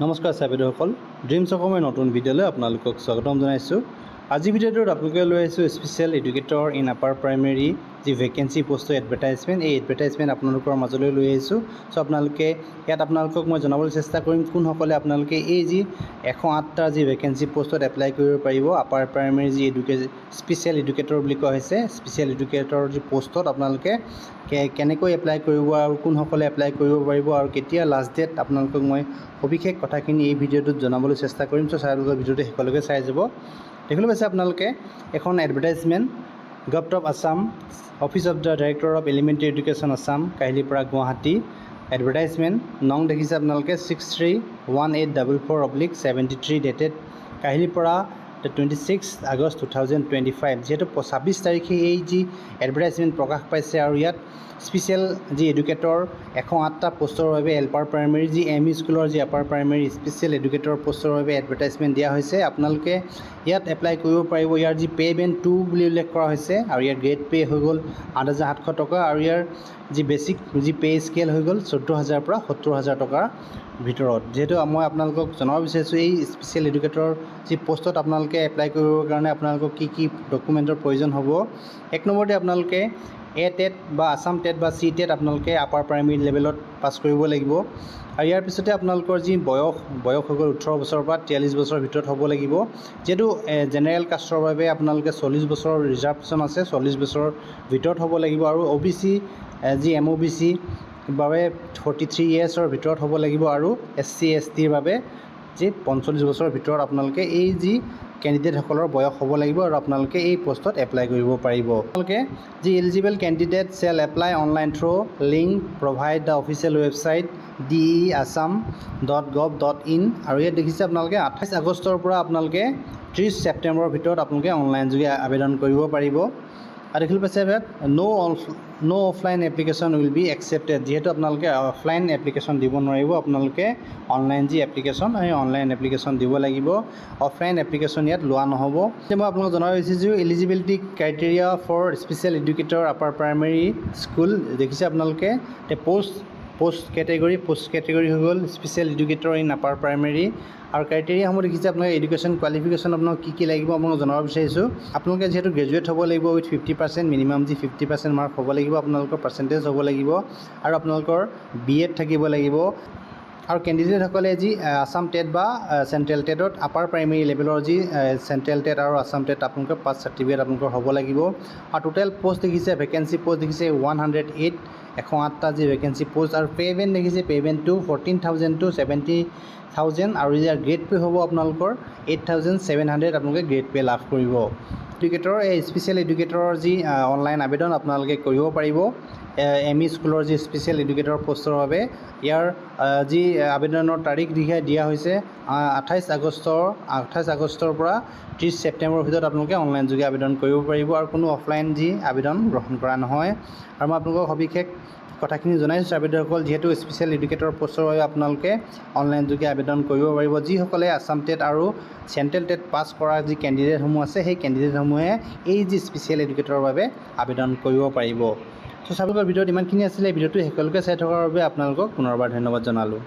নমস্কাৰ চাবিদসকল ড্ৰিমছ অসমৰ নতুন ভিডিঅ'লৈ আপোনালোকক স্বাগতম জনাইছোঁ। আজি ভিডিঅ'টোত আপোনালোকে লৈ আহিছোঁ special educator in upper primary যি ভেকেঞ্চি পষ্টৰ এডভাৰটাইজমেণ্ট এই এডভাৰটাইজমেণ্ট আপোনালোকৰ মাজলৈ লৈ আহিছোঁ। চ' আপোনালোকে ইয়াত আপোনালোকক মই জনাবলৈ চেষ্টা কৰিম কোনসকলে আপোনালোকে এই যি এশ আঠটা যি ভেকেঞ্চি পষ্টত এপ্লাই কৰিব পাৰিব আপাৰ প্ৰাইমেৰী যি এডুকে স্পেচিয়েল এডুকেটৰ বুলি কোৱা হৈছে স্পেচিয়েল এডুকেটৰ যি পষ্টত আপোনালোকে কেনেকৈ এপ্লাই কৰিব আৰু কোনসকলে এপ্লাই কৰিব পাৰিব আৰু কেতিয়া লাষ্ট ডেট আপোনালোকক মই সবিশেষ কথাখিনি এই ভিডিঅ'টোত জনাবলৈ চেষ্টা কৰিম। চ' চাই ভিডিঅ'টো শেষলৈকে চাই যাব। দেখিবলৈ পাইছে আপোনালোকে এখন advertisement govt of Assam office of the director of elementary education Assam Kahilipara Guwahati advertisement নং দেখিছে আপোনালোকে six three one eight double four oblique seventy three dated Kahilipara twenty six August two thousand twenty five যিহেতু ছাব্বিছ তাৰিখে এই যি advertisement প্ৰকাশ পাইছে আৰু ইয়াত স্পেচিয়েল যি এডুকেটৰ এশ আঠটা পষ্টৰ বাবে এলপাৰ প্ৰাইমেৰী যি এম ই স্কুলৰ যি upper primary special educator post বাবে এডভাৰটাইজমেণ্ট দিয়া হৈছে। আপোনালোকে ইয়াত এপ্লাই কৰিব পাৰিব। ইয়াৰ যি পে' বেণ্ড টু বুলি উল্লেখ কৰা হৈছে আৰু ইয়াৰ গ্ৰেড পে' হৈ গ'ল আঠ হাজাৰ সাতশ টকা। আৰু ইয়াৰ যি বেচিক যি পে' স্কেল হৈ গ'ল, চৈধ্য হাজাৰৰ পৰা সত্তৰ হাজাৰ টকাৰ ভিতৰত। যিহেতু মই আপোনালোকক জনাব বিচাৰিছোঁ, এই স্পেচিয়েল এডুকেটৰ যি পষ্টত আপোনালোকে এপ্লাই কৰিবৰ কাৰণে আপোনালোকক কি কি ডকুমেণ্টৰ প্ৰয়োজন হ'ব, এক নম্বৰতে আপোনালোকে এ টেট বা আছাম টেট বা চি টেট আপোনালোকে আপাৰ প্ৰাইমেৰী লেভেলত পাছ কৰিব লাগিব। আৰু ইয়াৰ পিছতে আপোনালোকৰ যি বয়স বয়স হৈ গ'ল ওঠৰ বছৰৰ পৰা তিয়াল্লিছ বছৰৰ ভিতৰত হ'ব লাগিব। যিহেতু জেনেৰেল কাষ্টৰ বাবে আপোনালোকে চল্লিছ বছৰৰ ৰিজাৰ্ভেশ্যন আছে, চল্লিছ বছৰৰ ভিতৰত হ'ব লাগিব। আৰু অ' বি চি যি এম অ' বি চি বাবে ফৰ্টি থ্ৰী ইয়েৰ্ছৰ ভিতৰত হ'ব লাগিব আৰু এছ চি এছ টিৰ বাবে যি পঞ্চল্লিছ বছৰৰ ভিতৰত আপোনালোকে এই যি কেণ্ডিডেটসকলৰ বয়স হ'ব লাগিব আৰু আপোনালোকে এই পষ্টত এপ্লাই কৰিব পাৰিব। আপোনালোকে যি eligible candidate shall apply online through' link provide the official website D E Assam dot gov dot in আৰু ইয়াত দেখিছে আপোনালোকে আঠাইছ আগষ্টৰ পৰা আপোনালোকে ত্ৰিছ ছেপ্টেম্বৰৰ ভিতৰত আপোনালোকে অনলাইন যোগে আবেদন কৰিব পাৰিব। আৰু দেখিবলৈ পাইছে ইয়াত no' of no' offline application will be accepted যিহেতু আপোনালোকে অফলাইন এপ্লিকেশ্যন দিব নোৱাৰিব, আপোনালোকে অনলাইন যি এপ্লিকেশ্যন সেই অনলাইন এপ্লিকেশ্যন দিব লাগিব। অফলাইন এপ্লিকেশ্যন ইয়াত লোৱা নহ'ব। মই আপোনালোকক জনাব বিচাৰিছোঁ eligibility criteria for special educator upper primary school দেখিছে আপোনালোকে। তে post post category post category হৈ গ'ল special educator in upper primary আৰু ক্ৰাইটেৰিয়াসমূহ দেখিছে আপোনালোকে এডুকেশ্যন কোৱালিফিকেশ্যন আপোনাক কি কি লাগিব আপোনালোকক জনাব বিচাৰিছোঁ। আপোনালোকে যিহেতু গ্ৰেজুৱেট হ'ব লাগিব উইথ ফিফটি পাৰ্চেণ্ট মিনিমাম যি ফিফটি পাৰ্চেণ্ট মাৰ্ক হ'ব লাগিব আপোনালোকৰ পাৰ্চেণ্টেজ হ'ব লাগিব। আৰু আপোনালোকৰ বি এড থাকিব লাগিব। আৰু কেণ্ডিডেটসকলে যি আ, আছাম টেট বা চেণ্ট্ৰেল টেটত আপাৰ প্ৰাইমেৰী লেভেলৰ যি চেণ্ট্ৰেল টেট আৰু আছাম টেট আপোনালোকৰ পাছ চাৰ্টিফিকেট আপোনালোকৰ হ'ব লাগিব। আৰু টোটেল পষ্ট দেখিছে ভেকেঞ্চি পষ্ট দেখিছে ওৱান হাণ্ড্ৰেড এইট এশ আঠটা যি ভেকেঞ্চি পষ্ট আৰু পে'মেণ্ট দেখিছে পে'মেণ্টটো fourteen thousand to seventy thousand আৰু ইয়াৰ গ্ৰেড পে' হ'ব আপোনালোকৰ এইট থাউজেণ্ড ছেভেন হাণ্ড্ৰেড আপোনালোকে গ্ৰেড পে' লাভ কৰিব। এডুকেটৰ এই স্পেচিয়েল এডুকেটৰৰ যি অনলাইন আবেদন আপোনালোকে কৰিব পাৰিব। এম ই স্কুলৰ যি স্পেচিয়েল এডুকেটৰ পষ্টৰ বাবে। ইয়াৰ যি আবেদনৰ তাৰিখ দিশা দিয়া হৈছে আঠাইছ আগষ্টৰ আঠাইছ আগষ্টৰ পৰা ত্ৰিছ ছেপ্টেম্বৰৰ ভিতৰত আপোনালোকে অনলাইন যোগে আবেদন কৰিব পাৰিব আৰু কোনো অফলাইন যি আবেদন গ্ৰহণ কৰা নহয়। আৰু মই আপোনালোকক সবিশেষ কথাখিনি জনাইছোঁ আবেদকসকল, যিহেতু স্পেচিয়েল এডুকেটৰ পষ্টৰ বাবে আপোনালোকে অনলাইন যোগে আবেদন কৰিব পাৰিব। যিসকলে আছাম টেট আৰু চেণ্ট্ৰেল টেট পাছ কৰা যি কেণ্ডিডেটসমূহ আছে, সেই কেণ্ডিডেটসমূহে এই যি স্পেচিয়েল এডুকেটৰৰ বাবে আবেদন কৰিব পাৰিব। চ' চাবলৈ ভিডিঅ'ত ইমানখিনি আছিলে। ভিডিঅ'টো শেষলৈকে চাই থকাৰ বাবে আপোনালোকক পুনৰবাৰ ধন্যবাদ জনালোঁ।